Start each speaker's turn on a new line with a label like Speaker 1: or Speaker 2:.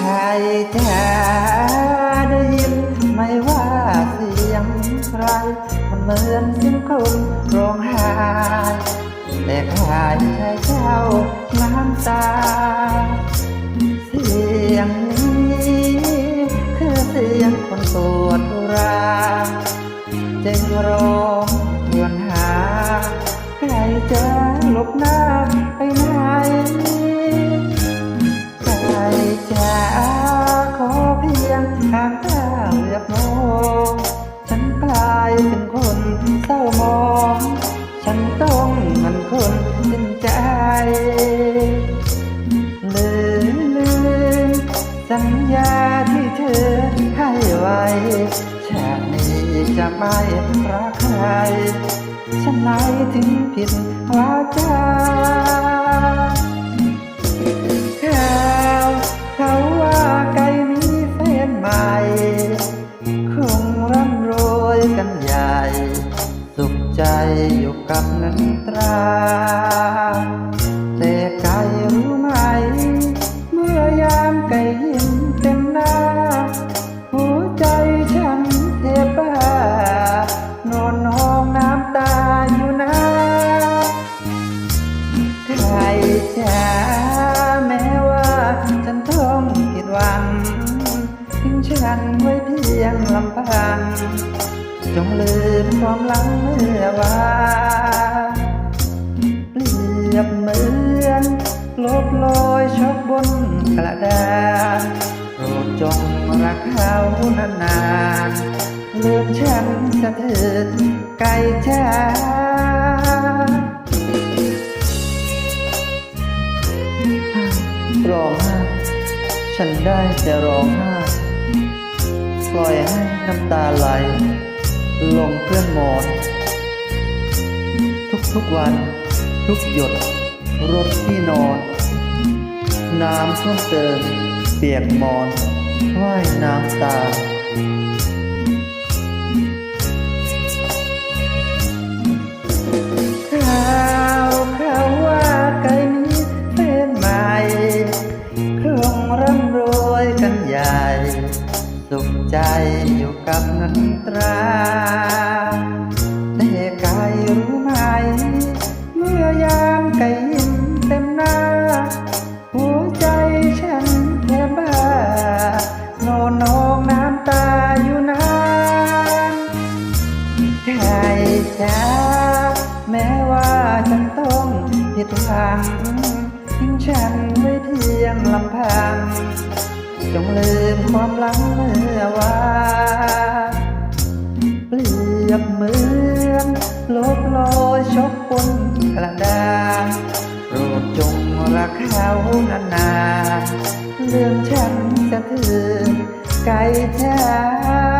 Speaker 1: ใครจะได้ยินไม่ว่าเสียงใคร มันเหมือนเสียงคนร้องไห้แต่ใครใช้เจ้าน้ำตา เสียงนี้ คือเสียงคนปวดราจึงร้องครวญหาใครจะหลบหน้าไปไหน จะขอเพียงทางตาเหลือบมองฉันกลายเป็นคนเศร้ามอง ฉันต้องมันคนสิ้นใจลืมลืมสัญญาที่เธอให้ไว้ชาตินี้จะไม่รักใครฉันไหนถึงผิดวาจา อยู่กับเงินตรา แต่ไก่รู้ไหม เมื่อยามไก่ยิ้มเต็มหน้า หัวใจฉันเทบบ้านอนนองน้ำตาอยู่นะใครจะแม้ว่าฉันต้องผิดหวังทิ้งฉันไว้เพียงลำพัง จงลืมความหลังเมื่อวานเปรียบเหมือนลบลอยชอบบนกระดานโปรดจงรักเขานานๆลืมฉันสะเถิดไก่จ้าร้องไห้ฉันได้แต่ร้องไห้ปล่อยให้น้ำตาไหล ลงเพื่อนหมอน ทุกๆวัน ทุกหยด รถที่นอน น้ำท่วมเติมเปียกหมอนว่ายน้ำตา ใจอยู่กับเงินตราแต่ไก่รู้ไหม เมื่อยามไก่ยิ้มเต็มหน้า หัวใจฉันแทบบ้านอนนองน้ำตาอยู่นานใครจะแม้ว่าฉันต้องผิดหวังทิ้งฉันไว้เพียงลำพัง จงลืมความหลังเมื่อวานเปรียบเหมือนลบลอยชกบนกระดาษโปรดจงรักเขานานๆเรื่องฉันจะถือไก่จ้า